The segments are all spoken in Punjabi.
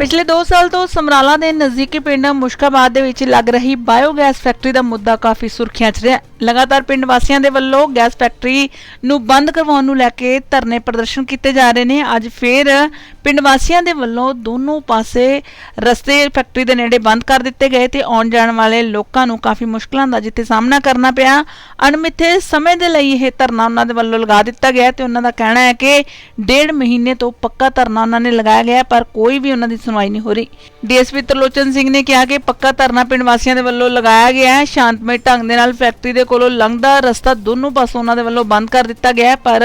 ਪਿਛਲੇ 2 ਸਾਲ ਤੋਂ ਸਮਰਾਲਾ ਦੇ ਨਜ਼ਦੀਕੀ ਪਿੰਡ ਮੁਸ਼ਕਾਬਾਦ ਦੇ ਵਿੱਚ ਲੱਗ ਰਹੀ ਬਾਇਓਗੈਸ ਫੈਕਟਰੀ ਦਾ ਮੁੱਦਾ ਕਾਫੀ ਸੁਰਖੀਆਂ 'ਚ ਰਿਹਾ। ਲਗਾਤਾਰ ਪਿੰਡ ਵਾਸੀਆਂ ਦੇ ਵੱਲੋਂ ਗੈਸ ਫੈਕਟਰੀ ਨੂੰ ਬੰਦ ਕਰਵਾਉਣ ਨੂੰ ਲੈ ਕੇ ਧਰਨੇ ਪ੍ਰਦਰਸ਼ਨ ਕੀਤੇ ਜਾ ਰਹੇ ਨੇ। ਅੱਜ ਫੇਰ ਪਿੰਡ ਵਾਸੀਆਂ ਦੇ ਵੱਲੋਂ ਦੋਨੋਂ ਪਾਸੇ ਰਸਤੇ ਫੈਕਟਰੀ ਦੇ ਨੇੜੇ ਬੰਦ ਕਰ ਦਿੱਤੇ ਗਏ ਤੇ ਆਉਣ ਜਾਣ ਵਾਲੇ ਲੋਕਾਂ ਨੂੰ ਕਾਫੀ ਮੁਸ਼ਕਲਾਂ ਦਾ ਜਿੱਥੇ ਸਾਹਮਣਾ ਕਰਨਾ ਪਿਆ। ਅਣਮਿੱਥੇ ਸਮੇਂ ਦੇ ਲਈ ਇਹ ਧਰਨਾ ਉਹਨਾਂ ਦੇ ਵੱਲੋਂ ਲਗਾ ਦਿੱਤਾ ਗਿਆ ਤੇ ਉਹਨਾਂ ਦਾ ਕਹਿਣਾ ਹੈ ਕਿ ਡੇਢ ਮਹੀਨੇ ਤੋਂ ਪੱਕਾ ਧਰਨਾ ਉਹਨਾਂ ਨੇ ਲਗਾਇਆ ਗਿਆ, ਪਰ ਕੋਈ ਵੀ ਉਹਨਾਂ ਦੀ ਸੁਣਵਾਈ ਨਹੀਂ ਹੋ ਰਹੀ। ਡੀਐਸਪੀ ਤਰਲੋਚਨ ਸਿੰਘ ਨੇ ਕਿਹਾ ਕਿ ਪੱਕਾ ਧਰਨਾ ਪਿੰਡ ਵਾਸੀਆਂ ਦੇ ਵੱਲੋਂ ਲਗਾਇਆ ਗਿਆ ਹੈ। ਸ਼ਾਂਤਮਈ ਢੰਗ ਦੇ ਨਾਲ ਫੈਕਟਰੀ ਦੇ ਕੋਲੋਂ ਲੰਘਦਾ ਰਸਤਾ ਦੋਨੋਂ ਪਾਸੋਂ ਉਹਨਾਂ ਦੇ ਵੱਲੋਂ ਬੰਦ ਕਰ ਦਿੱਤਾ ਗਿਆ ਹੈ ਪਰ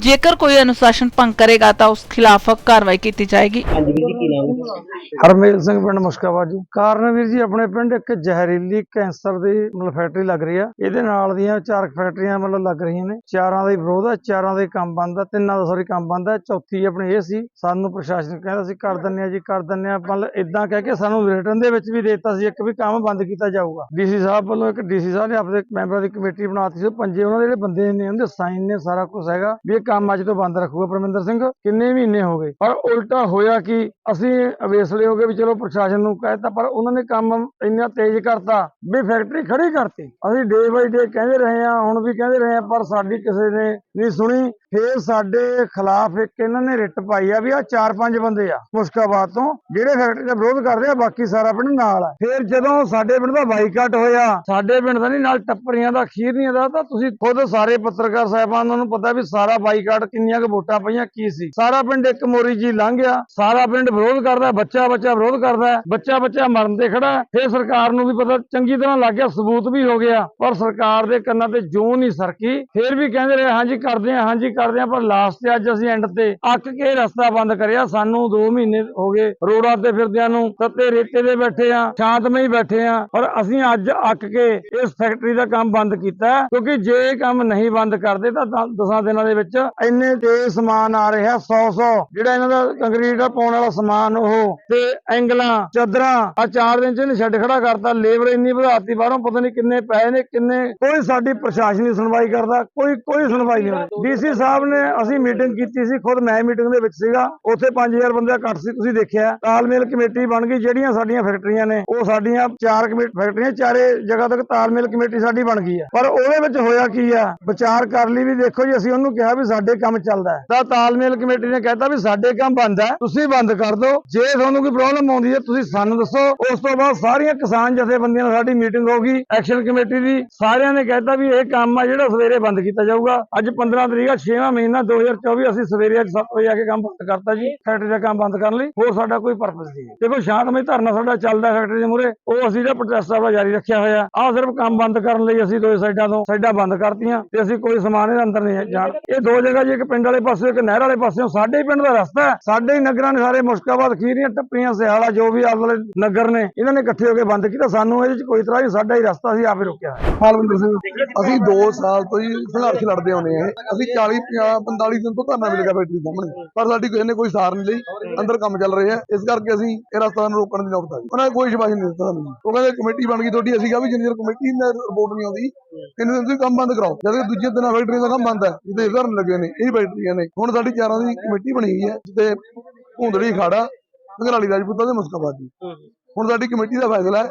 ਜੇਕਰ ਕੋਈ ਅਨੁਸ਼ਾਸਨ ਭੰਗ ਕਰੇਗਾ ਤਾਂ ਉਸ ਖਿਲਾਫ ਕਾਰਵਾਈ ਕੀਤੀ ਜਾਏਗੀ। ਹਾਂਜੀ ਵੀਰ ਜੀ ਕੀ ਨਾਮ ਹੈ? ਹਰਮੇਲ ਸਿੰਘ ਪਿੰਡ ਮੁਸ਼ਕਾਬਾਦ ਜੀ। ਕਾਰਨ ਵੀਰ ਜੀ ਆਪਣੇ ਪਿੰਡ ਇੱਕ ਜ਼ਹਿਰੀਲੀ ਕੈਂਸਰ ਦੀ ਮਤਲਬ ਫੈਕਟਰੀ ਲੱਗ ਰਹੀ ਆ। ਇਹਦੇ ਨਾਲ ਦੀਆਂ ਚਾਰ ਫੈਕਟਰੀਆਂ ਮਤਲਬ ਲੱਗ ਰਹੀਆਂ ਨੇ। ਚਾਰਾਂ ਦਾ ਵਿਰੋਧ ਆ ਚਾਰਾਂ ਦੇ ਕੰਮ ਬੰਦ ਆ ਤਿੰਨਾਂ ਦਾ ਸੌਰੀ ਕੰਮ ਬੰਦ ਆ। ਚੌਥੀ ਆਪਣੀ ਇਹ ਸੀ ਸਾਨੂੰ ਪ੍ਰਸ਼ਾਸਨ ਕਹਿੰਦਾ ਸੀ ਕਰ ਦਿੰਨੇ ਆ ਜੀ ਕਰ ਦਿੰਨੇ ਆ। ਮਤਲਬ ਇਦਾਂ ਕਹਿ ਕੇ ਸਾਨੂੰ ਰਿਟਰਨ ਦੇ ਵਿੱਚ ਵੀ ਦੇ ਦਿੱਤਾ ਸੀ ਇੱਕ ਵੀ ਕੰਮ ਬੰਦ ਕੀਤਾ ਜਾਊਗਾ। ਡੀਸੀ ਸਾਹਿਬ ਵੱਲੋਂ ਇੱਕ ਡੀਸੀ ਸਾਹਿਬ ਨੇ ਆਪਣੇ ਮੈਂਬਰਾਂ ਦੀ ਕਮੇਟੀ ਬਣਾਤੀ ਸੀ ਪੰਜੇ ਉਹਨਾਂ ਦੇ ਜਿਹੜੇ ਬੰਦੇ ਨੇ, ਉਹਦੇ ਸਾਈਨ ਨੇ ਸਾਰਾ ਕੁਝ ਹੈਗਾ ਵੀ ਇਹ ਕੰਮ ਅੱਜ ਤੋਂ ਬੰਦ ਰੱਖੂਗਾ ਪਰਮਿੰਦਰ ਸਿੰਘ। ਕਿੰਨੇ ਮਹੀਨੇ ਹੋ ਗਏ। ਪਰ ਉਲਟਾ ਹੋਇਆ ਕਿ ਅਸੀਂ ਅਵੇਸਲੇ ਹੋ ਗਏ ਵੀ ਚਲੋ ਪ੍ਰਸ਼ਾਸਨ ਨੂੰ ਕਹਿਤਾ ਪਰ ਉਹਨਾਂ ਨੇ ਕੰਮ ਇੰਨਾ ਤੇਜ਼ ਕਰਤਾ ਵੀ ਫੈਕਟਰੀ ਖੜੀ ਕਰਤੀ। ਅਸੀਂ ਡੇ ਬਾਈ ਡੇ ਕਹਿੰਦੇ ਰਹੇ ਆ ਹੁਣ ਵੀ ਕਹਿੰਦੇ ਰਹੇ ਆ ਪਰ ਸਾਡੀ ਕਿਸੇ ਨੇ ਨਹੀਂ ਸੁਣੀ। ਫੇਰ ਸਾਡੇ ਖਿਲਾਫ ਇੱਕ ਇਹਨਾਂ ਨੇ ਰਿਟ ਪਾਈ ਆ ਵੀ ਆ ਚਾਰ ਪੰਜ ਬੰਦੇ ਆ ਮੁਸ਼ਕਾਬਾਦ ਤੋਂ, ਜਿਹੜੇ ਫੈਕਟਰੀ ਦਾ ਵਿਰੋਧ ਕਰਦੇ ਆ, ਬਾਕੀ ਸਾਰਾ ਪਿੰਡ ਨਾਲ ਆ ਫੇਰ ਜਦੋਂ ਸਾਡੇ ਪਿੰਡ ਦਾ ਬਾਈਕਾਟ ਹੋਇਆ, ਸਾਡੇ ਪਿੰਡ ਦਾ ਨਹੀਂ, ਨਾਲ ਟੱਪਰੀਆਂ ਦਾ, ਖੀਰਨੀਆਂ ਦਾ, ਤਾਂ ਤੁਸੀਂ ਖੁਦ ਸਾਰੇ ਪੱਤਰਕਾਰ ਸਾਹਿਬਾਨਾਂ ਨੂੰ ਪਤਾ ਵੀ ਸਾਰਾ ਬਾਈਕਾਟ ਕਿੰਨੀਆਂ ਕੁ ਵੋਟਾਂ ਪਈਆਂ, ਕੀ ਸੀ ਸਾਰਾ ਪਿੰਡ ਇੱਕ ਮੋਰੀ ਜੀ ਲੰਘ ਗਿਆ, ਸਾਰਾ ਪਿੰਡ ਵਿਰੋਧ ਕਰਦਾ, ਬੱਚਾ ਬੱਚਾ ਵਿਰੋਧ ਕਰਦਾ, ਬੱਚਾ ਬੱਚਾ ਮਰਨ ਤੇ ਖੜਾ ਹੈ। ਫਿਰ ਸਰਕਾਰ ਨੂੰ ਵੀ ਪਤਾ ਚੰਗੀ ਤਰ੍ਹਾਂ ਲੱਗ ਗਿਆ, ਸਬੂਤ ਵੀ ਹੋ ਗਿਆ, ਪਰ ਸਰਕਾਰ ਦੇ ਕੰਨਾਂ ਤੇ ਜੂੰ ਨਹੀਂ ਸਰਕੀ, ਫਿਰ ਵੀ ਕਹਿੰਦੇ ਰਹੇ, ਹਾਂਜੀ, ਕਰਦੇ ਆ ਹਾਂਜੀ ਕਰਦੇ ਆ ਪਰ ਲਾਸਟ ਤੇ ਅੱਜ ਅਸੀਂ ਐਂਡ ਤੇ ਅੱਕ ਕੇ ਰਸਤਾ ਬੰਦ ਕਰਿਆ। ਸਾਨੂੰ 2 ਮਹੀਨੇ ਹੋ ਗਏ ਰੋਡਾਂ ਤੇ ਫਿਰਦਿਆਂ ਨੂੰ। ਤੱਤੇ ਰੇਤੇ ਦੇ ਬੈਠੇ ਆ ਸ਼ਾਂਤਮਈ ਬੈਠੇ ਆ ਪਰ ਅਸੀਂ ਅੱਜ ਅੱਕ ਕੇ ਇਸ ਫੈਕਟਰੀ ਦਾ ਕੰਮ ਬੰਦ ਕੀਤਾ ਕਿਉਂਕਿ ਜੇ ਇਹ ਕੰਮ ਨਹੀਂ ਬੰਦ ਕਰਦੇ ਤਾਂ 10 ਦਿਨਾਂ ਦੇ ਵਿੱਚ ਇੰਨੇ ਤੇਜ਼ ਸਮਾਨ ਆ ਰਿਹਾ 100 100 ਜਿਹੜਾ ਇਹਨਾਂ ਦਾ ਕੰਕਰੀਟ ਦਾ ਪਾਉਣ ਵਾਲਾ ਸਮਾਨ ਉਹ ਤੇ ਐਂਗਲਾਂ, ਚਾਦਰਾਂ ਆ ਚਾਰ ਦਿਨ ਚ ਇਹਨੇ ਛੱਡ ਖੜਾ ਕਰਤਾ। ਲੇਬਰ ਇੰਨੀ ਵਧਾਤੀ, ਬਾਹਰੋਂ ਪਤਾ ਨਹੀਂ ਕਿੰਨੇ ਪੈਸੇ ਨੇ, ਕਿੰਨੇ। ਕੋਈ ਸਾਡੀ ਪ੍ਰਸ਼ਾਸਨ ਦੀ ਸੁਣਵਾਈ ਕਰਦਾ, ਕੋਈ ਕੋਈ ਸੁਣਵਾਈ ਨਹੀਂ ਡੀਸੀ ਸਾਹਿਬ ਨੇ ਅਸੀਂ ਮੀਟਿੰਗ ਕੀਤੀ ਸੀ, ਖੁਦ ਮੈਂ ਮੀਟਿੰਗ ਦੇ ਵਿੱਚ ਸੀਗਾ। ਉੱਥੇ 5000 ਬੰਦੇ ਦਾ ਇਕੱਠ ਸੀ, ਤੁਸੀਂ ਦੇਖਿਆ। ਤਾਲਮੇਲ ਕਮੇਟੀ ਬਣ ਗਈ, ਜਿਹੜੀਆਂ ਸਾਡੀਆਂ ਫੈਕਟਰੀਆਂ ਨੇ, ਉਹ ਸਾਡੀਆਂ ਚਾਰ ਕਮੇਟੀ ਫੈਕਟਰੀਆਂ ਚਾਰੇ ਜਗ੍ਹਾ ਤੱਕ ਤਾਲਮੇਲ ਕਮੇਟੀ ਸਾਡੀ ਬਣ ਗਈ ਹੈ ਪਰ ਉਹਦੇ ਵਿੱਚ ਹੋਇਆ ਕੀ ਆ? ਵਿਚਾਰ ਕਰ ਲਈ ਵੀ ਦੇਖੋ ਜੀ, ਅਸੀਂ ਉਹਨੂੰ ਕਿਹਾ ਵੀ ਸਾਡੇ ਕੰਮ ਚੱਲਦਾ ਹੈ। ਤਾਂ ਤਾਲਮੇਲ ਕਮੇਟੀ ਨੇ ਕਹਿਤਾ ਵੀ ਸਾਡੇ ਕੰਮ ਬੰਦ ਹੈ, ਤੁਸੀਂ ਬੰਦ ਕਰ ਦਿਓ। ਜੇ ਤੁਹਾਨੂੰ ਕੋਈ ਪ੍ਰੋਬਲਮ ਆਉਂਦੀ ਹੈ, ਤੁਸੀਂ ਸਾਨੂੰ ਦੱਸੋ। ਉਸ ਤੋਂ ਬਾਅਦ ਸਾਰੀਆਂ ਕਿਸਾਨ ਜਥੇਬੰਦੀਆਂ ਨਾਲ ਸਾਡੀ ਮੀਟਿੰਗ ਹੋ ਗਈ ਐਕਸ਼ਨ ਕਮੇਟੀ ਦੀ। ਸਾਰਿਆਂ ਨੇ ਕਹਿਤਾ ਵੀ ਇਹ ਕੰਮ ਆ ਜਿਹੜਾ ਸਵੇਰੇ ਬੰਦ ਕੀਤਾ ਜਾਊਗਾ। ਅੱਜ 15 ਤਰੀਕ ਆ 6ਵਾਂ ਮਹੀਨਾ 2024 ਅਸੀਂ ਸਵੇਰੇ ਅੱਜ 7 ਵਜੇ ਆ ਕੇ ਕੰਮ ਬੰਦ ਕਰਤਾ ਜੀ ਫੈਕਟਰੀ ਦਾ ਕੰਮ ਬੰਦ ਕਰਨ ਲਈ। ਹੋਰ ਸਾਡਾ ਕੋਈ ਪਰਪਸ ਨਹੀਂ ਦੇਖੋ ਸ਼ਾਂਤਮਈ ਧਰਨਾ ਸਾਡਾ ਚੱਲਦਾ ਫੈਕਟਰੀ ਦੇ ਮੂਹਰੇ। ਉਹ ਅਸੀਂ ਜਿਹੜਾ ਪ੍ਰੋਟੈਸਟ ਆਪਣਾ ਜਾਰੀ ਰੱਖਿਆ ਹੋਇਆ ਆ ਸਿਰਫ ਕੰਮ ਬੰਦ ਕਰਨ ਲਈ ਅਸੀਂ ਦੋ ਸਾਈਡਾਂ ਤੋਂ ਸਾਈਡਾਂ ਬੰਦ ਕਰਤੀਆਂ ਤੇ ਅਸੀਂ ਕੋਈ ਸਮਾਨ ਇਹਦੇ ਅੰਦਰ ਨਹੀਂ ਜਾਣ। ਇਹ ਦੋ ਜਗ੍ਹਾ ਜੀ, ਇੱਕ ਪਿੰਡ ਵਾਲੇ ਪਾਸੇ, ਇੱਕ ਨਹਿਰ ਵਾਲੇ ਪਾਸੇ ਸਾਡੇ ਪਿੰਡ ਦਾ ਰਸਤਾ ਹੈ। ਸਾਡੇ ਹੀ ਨਗਰਾਂ ਨੇ ਸਾਰੇ ਮੁਸ਼ਕਾਬਾਦ, ਖੀਰੀਆਂ, ਟੱਪਰੀਆਂ, ਸਿਆਲਾ ਜੋ ਵੀ ਆਲੇ ਵਾਲੇ ਨਗਰ ਨੇ, ਇਹਨਾਂ ਨੇ ਇਕੱਠੇ ਹੋ ਕੇ ਬੰਦ ਕੀਤਾ। ਸਾਨੂੰ ਇਹਦੇ ਚ ਕੋਈ ਤਰ੍ਹਾਂ ਨਹੀਂ, ਸਾਡਾ ਹੀ ਰਸਤਾ ਸੀ, ਆਪੇ ਰੋਕਿਆ ਹੈ ਮਾਲਵਿੰਦਰ ਸਿੰਘ, ਅਸੀਂ 2 ਸਾਲ ਤੋਂ ਹੀ ਸੰਘਰਸ਼ ਲੜਦੇ ਆਉਂਦੇ ਆ ਅਸੀਂ 40 45 ਦਿਨ ਤੋਂ ਧਰਨਾ ਮਿਲੇਗਾ ਫੈਕਟਰੀ ਸਾਹਮਣੇ। ਪਰ ਸਾਡੀ ਕਿਸੇ ਨੇ ਕੋਈ ਸਾਰ ਨਹੀਂ ਲਈ। ਅੰਦਰ ਕੰਮ ਚੱਲ ਰਹੇ ਇਸ ਕਰਕੇ ਅਸੀਂ ਇਹ ਰਸਤਾ ਨੂੰ ਰੋਕਣ ਦੀ ਨੌਬਤ ਆ ਉਹਨਾਂ ਨੇ ਕੋਈ ਸ਼ਿਵਾਸ਼ ਨਹੀਂ ਦਿੱਤਾ ਸਾਨੂੰ। ਉਹ ਕਹਿੰਦੇ, ਕਮੇਟੀ ਬਣ ਗਈ ਤੁਹਾਡੀ। ਅਸੀਂ ਕਿਹਾ ਵੀ ਜਿੰਨੀ ਕਮੇਟੀ ਨੇ ਰਿਪੋਰਟ ਨਹੀਂ ਆਉਂਦੀ ਕਿੰਨੇ ਦਿਨ ਤੁਸੀਂ ਕੰਮ ਬੰਦ ਕਰਾਓ। ਜਦ ਕਿ ਦੂਜੇ ਦਿਨ ਫੈਕਟਰੀ ਦਾ ਕੰਮ ਬੰਦ ਹੈ। ਜਿਹਦੇ ਧਰਨ ਲੱਗੇ ਨੇ, ਇਹ ਫੈਕਟਰੀਆਂ ਨੇ। ਹੁਣ ਸਾਡੀ ਚਾਰਾਂ ਦੀ ਕਮੇਟੀ ਬਣੀ ਹੋਈ ਹੈ ਜਿੱਤੇ ਭੁੰਦੜੀ ਖਾੜਾ ਘਰਾਲੀ ਰਾਜਪੂਤਾਂ ਦੇ ਮੁਸਕਾਬਾਦ ਹੁਣ ਸਾਡੀ ਕਮੇਟੀ ਦਾ ਫੈਸਲਾ ਹੈ।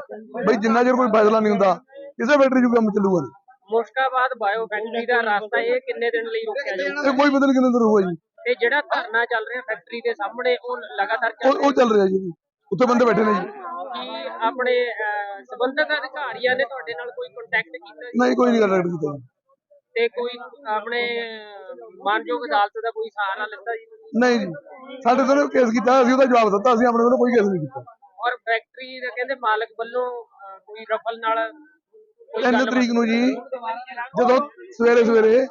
ਬਈ ਜਿੰਨਾ ਚਿਰ ਕੋਈ ਫੈਸਲਾ ਨਹੀਂ ਹੁੰਦਾ, ਕਿਸੇ ਫੈਕਟਰੀ 'ਚ ਕੰਮ ਚੱਲੂਗਾ ਨਹੀਂ। ਮੁਸ਼ਕਾਬਾਦ ਬਾਇਓ ਫੈਕਟਰੀ ਦਾ ਰਸਤਾ ਇਹ ਕਿੰਨੇ ਦਿਨ ਲਈ ਰੋਕਿਆ ਜਾਊਗਾ? ਇਹ ਕੋਈ ਪਤਾ ਨਹੀਂ ਕਿੰਨੇ ਦਿਨ ਹੋਊਗਾ ਜੀ। ਤੇ ਜਿਹੜਾ ਧਰਨਾ ਚੱਲ ਰਿਹਾ ਫੈਕਟਰੀ ਦੇ ਸਾਹਮਣੇ ਉਹ ਲਗਾਤਾਰ ਚੱਲ ਉਹ ਉਹ ਚੱਲ ਰਿਹਾ ਜੀ ਉੱਥੇ ਬੰਦੇ ਬੈਠੇ ਨੇ ਜੀ। ਕੀ ਆਪਣੇ ਅਹ, ਸੰਬੰਧਿਤ ਅਧਿਕਾਰੀਆਂ ਨੇ ਤੁਹਾਡੇ ਨਾਲ ਕੋਈ ਕੰਟੈਕਟ ਕੀਤਾ ਜੀ? ਨਹੀਂ ਕੋਈ ਨਹੀਂ ਗੱਲ ਕੀਤਾ ਜੀ। ਤੇ ਕੋਈ ਆਪਣੇ ਅਹ, ਮਾਨਯੋਗ ਅਦਾਲਤ ਦਾ ਕੋਈ ਸਹਾਰਾ ਲਿੱਤਾ ਜੀ? ਨਹੀਂ ਜੀ। ਸਾਡੇ ਤੋਂ ਕੇਸ ਕੀਤਾ ਅਸੀਂ ਉਹਦਾ ਜਵਾਬ ਦਿੱਤਾ ਅਸੀਂ ਆਪਣੇ ਵੱਲੋਂ ਕੋਈ ਕੇਸ ਨਹੀਂ ਕੀਤਾ। ਔਰ ਫੈਕਟਰੀ ਦੇ ਕਹਿੰਦੇ ਮਾਲਕ ਵੱਲੋਂ ਅਹ, ਕੋਈ ਰਫਲ ਨਾਲ ਕੋਈ ਤਿੰਨ ਗੱਲਬਾਤ- ਤਰੀਕ ਨੂੰ ਜੀ ਜਦੋਂ ਸਵੇਰੇ ਸਵੇਰੇ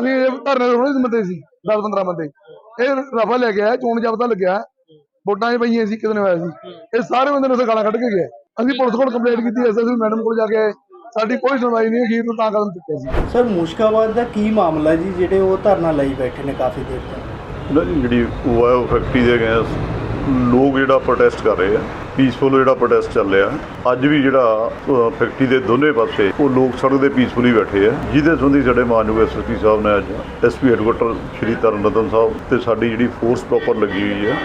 ਅਸੀਂ ਇਹ ਧਰਨੇ ਦੇ ਥੋੜੇ ਬੰਦੇ ਸੀ 10 15 ਬੰਦੇ। ਇਹ ਰਫਾ ਲੈ ਕੇ ਆਇਆ ਚੋਣ ਜਾਬਤਾ ਲੱਗਿਆ। ਵੋਟਾਂ 'ਚ ਪਈਆਂ ਸੀ ਕਿਦਨ ਹੋਇਆ ਸੀ। ਇਹ ਸਾਰੇ ਬੰਦੇ ਨੇ ਗਾਲਾਂ ਕੱਢ ਕੇ ਗਏ। ਅਸੀਂ ਪੁਲਿਸ ਕੋਲ ਕੰਪਲੇਂਟ ਕੀਤੀ ਐਸਐਸਪੀ ਮੈਡਮ ਕੋਲ ਜਾ ਕੇ ਆਏ। ਸਾਡੀ ਕੋਈ ਸੁਣਵਾਈ ਨਹੀਂ ਅਖੀਰ ਨੂੰ ਤਾਂ ਕਦਮ ਚੁੱਕਿਆ ਸੀ। ਸਰ ਮੁਸ਼ਕਾਬਾਦ ਦਾ ਕੀ ਮਾਮਲਾ ਜੀ ਜਿਹੜੇ ਉਹ ਧਰਨਾ ਲਈ ਬੈਠੇ ਨੇ ਕਾਫੀ ਦੇਰ ਤੋਂ? ਜਿਹੜੀ ਵਾਇਓ ਫੈਕਟਰੀ ਦੇ ਅਗੇਂਸਟ ਲੋਕ ਜਿਹੜਾ ਪ੍ਰੋਟੈਸਟ ਕਰ ਰਹੇ ਆ। ਪੀਸਫੁਲ ਜਿਹੜਾ ਪ੍ਰੋਟੈਸਟ ਚੱਲ ਰਿਹਾ ਅੱਜ ਵੀ ਜਿਹੜਾ ਫੈਕਟਰੀ ਦੇ ਦੋਨੇ ਪਾਸੇ ਉਹ ਲੋਕ ਸੜਕ ਦੇ ਪੀਸਫੁਲੀ ਬੈਠੇ ਆ। ਜਿਹਦੇ ਸੰਬੰਧੀ ਸਾਡੇ ਮਾਨਯੋਗ ਐਸਐਸਪੀ ਸਾਹਿਬ ਨੇ ਅੱਜ ਐਸਪੀ ਹੈਡਕੁਆਟਰ ਸ਼੍ਰੀ ਤਰਨਤਨ ਸਾਹਿਬ ਤੇ ਸਾਡੀ ਜਿਹੜੀ ਫੋਰਸ ਪ੍ਰੋਪਰ ਲੱਗੀ ਹੋਈ ਹੈ।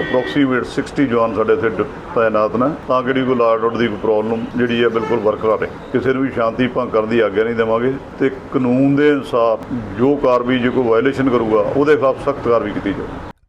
ਅਪਰੋਕਸੀਮੇਟ 60 ਜਵਾਨ ਸਾਡੇ ਇੱਥੇ ਡ- ਤਾਇਨਾਤ ਨੇ। ਤਾਂ ਕਿ ਜਿਹੜੀ ਕੋਈ ਲਾਅ ਰੋਡ ਦੀ ਕੋਈ ਪ੍ਰੋਬਲਮ ਜਿਹੜੀ ਹੈ, ਬਿਲਕੁਲ ਬਰਕਰਾਰ ਰਹੇ। ਕਿਸੇ ਨੂੰ ਵੀ ਸ਼ਾਂਤੀ ਭੰਗ ਕਰਨ ਦੀ ਆਗਿਆ ਨਹੀਂ ਦੇਵਾਂਗੇ। ਤੇ ਕਾਨੂੰਨ ਦੇ ਅਨੁਸਾਰ ਜੋ ਕਾਰਵਾਈ, ਜੇ ਕੋਈ ਵਾਇਲੇਸ਼ਨ ਕਰੂਗਾ, ਉਹਦੇ ਖਿਲਾਫ ਸਖਤ ਕਾਰਵਾਈ ਕੀਤੀ ਜਾਊ।